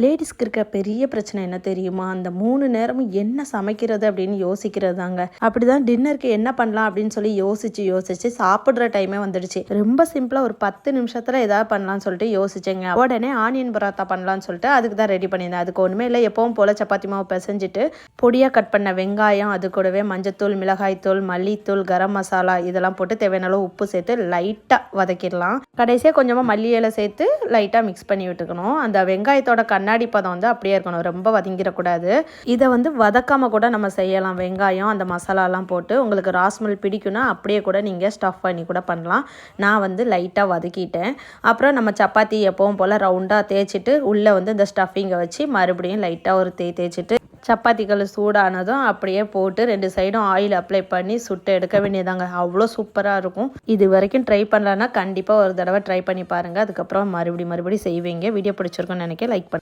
லேடிஸ்க்கு இருக்க பெரிய பிரச்சனை என்ன தெரியுமா? அந்த மூணு நேரமும் என்ன சமைக்கிறது அப்படின்னு யோசிக்கிறது தாங்க அப்படிதான் டின்னருக்கு என்ன பண்ணலாம் அப்படின்னு சொல்லி யோசிச்சு யோசிச்சு சாப்பிட்ற டைமே வந்துடுச்சு. ரொம்ப சிம்பிளா ஒரு பத்து நிமிஷத்துல ஏதாவது பண்ணலாம்னு சொல்லிட்டு யோசிச்சேங்க. உடனே ஆனியன் பரோத்தா பண்ணலாம்னு சொல்லிட்டு அதுக்கு தான் ரெடி பண்ணியிருந்தேன். அதுக்கு ஒண்ணுமே இல்லை. எப்பவும் போல சப்பாத்தி மாவு பிசைஞ்சிட்டு பொடியா கட் பண்ண வெங்காயம் அது கூடவே மஞ்சத்தூள் மிளகாய்த்தூள் மல்லித்தூள் கரம் மசாலா இதெல்லாம் போட்டு தேவையான அளவு உப்பு சேர்த்து லைட்டா வதக்கிடலாம். கடைசியா கொஞ்சமா மல்லி இலை சேர்த்து லைட்டா மிக்ஸ் பண்ணி விட்டுக்கணும். அந்த வெங்காயத்தோட கண்ணாடி பதம் வந்து அப்படியே இருக்கணும் ரொம்ப வதங்கிடக்கூடாது. இதை வந்து வதக்காமல் கூட நம்ம செய்யலாம். வெங்காயம் அந்த மசாலாலாம் போட்டு உங்களுக்கு ராஸ்மல் பிடிக்கும்னா அப்படியே கூட நீங்கள் ஸ்டஃப் பண்ணி கூட பண்ணலாம். நான் வந்து லைட்டாக வதக்கிட்டேன். அப்புறம் நம்ம சப்பாத்தி எப்பவும் போல் ரவுண்டாக தேய்ச்சிட்டு உள்ளே வந்து இந்த ஸ்டஃபிங்கை வச்சு மறுபடியும் லைட்டாக ஒரு தே தேய்ச்சிட்டு சப்பாத்திகள் சூடானதும் அப்படியே போட்டு ரெண்டு சைடும் ஆயில் அப்ளை பண்ணி சுட்டு எடுக்க வேண்டியதாங்க. அவ்வளோ சூப்பராக இருக்கும். இது வரைக்கும் ட்ரை பண்ணலன்னா கண்டிப்பாக ஒரு தடவை ட்ரை பண்ணி பாருங்கள் அதுக்கப்புறம் மறுபடியும் மறுபடியும் செய்வீங்க. வீடியோ பிடிச்சிருக்குன்னு நினைக்க லைக் பண்ணு.